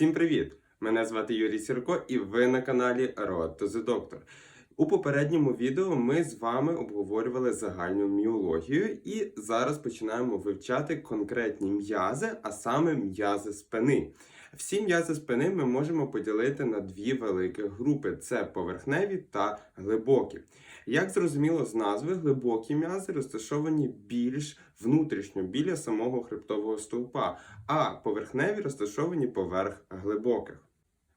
Всім привіт! Мене звати Юрій Сірко, і ви на каналі Road to the Doctor. У попередньому відео ми з вами обговорювали загальну міологію, і зараз починаємо вивчати конкретні м'язи, а саме м'язи спини. Всі м'язи спини ми можемо поділити на дві великі групи: це поверхневі та глибокі. Як зрозуміло з назви, глибокі м'язи розташовані більш внутрішньо біля самого хребтового стовпа, а поверхневі розташовані поверх глибоких.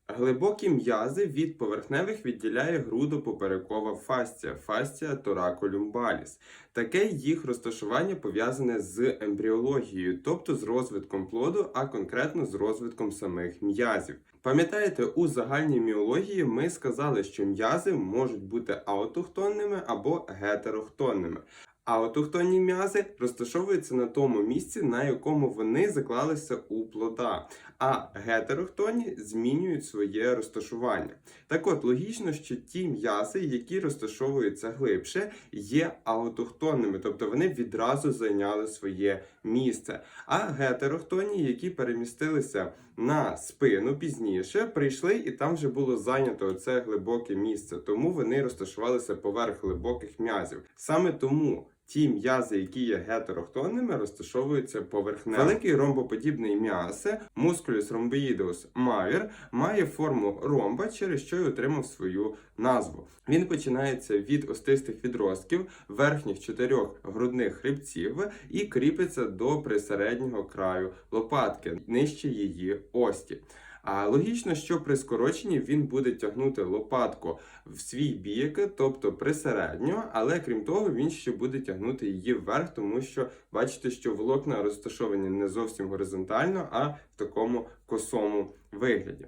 Глибокі м'язи від поверхневих відділяє грудопоперекова фасція, фасція тораколюмбаліс. Таке їх розташування пов'язане з ембріологією, тобто з розвитком плоду, а конкретно з розвитком самих м'язів. Пам'ятаєте, у загальній міології ми сказали, що м'язи можуть бути аутохтонними або гетерохтонними. Аутохтонні м'язи розташовуються на тому місці, на якому вони заклалися у плода, а гетерохтонні змінюють своє розташування. Так от, логічно, що ті м'язи, які розташовуються глибше, є аутохтонними, тобто вони відразу зайняли своє місце. А гетерохтонні, які перемістилися на спину пізніше, прийшли і там вже було зайнято це глибоке місце, тому вони розташувалися поверх глибоких м'язів. Саме тому. Ті м'язи, які є гетерохтонними, розташовуються поверхнево. Великий ромбоподібний м'ясо, мускулюс ромбоїдеус майор, має форму ромба, через що й отримав свою назву. Він починається від остистих відростків верхніх чотирьох грудних хребців і кріпиться до присереднього краю лопатки, нижче її ості. А логічно, що при скороченні він буде тягнути лопатку в свій бік, тобто присередньо, але крім того, він ще буде тягнути її вверх, тому що бачите, що волокна розташовані не зовсім горизонтально, а в такому косому вигляді.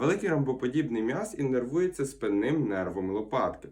Великий ромбоподібний м'яз іннервується спинним нервом лопатки.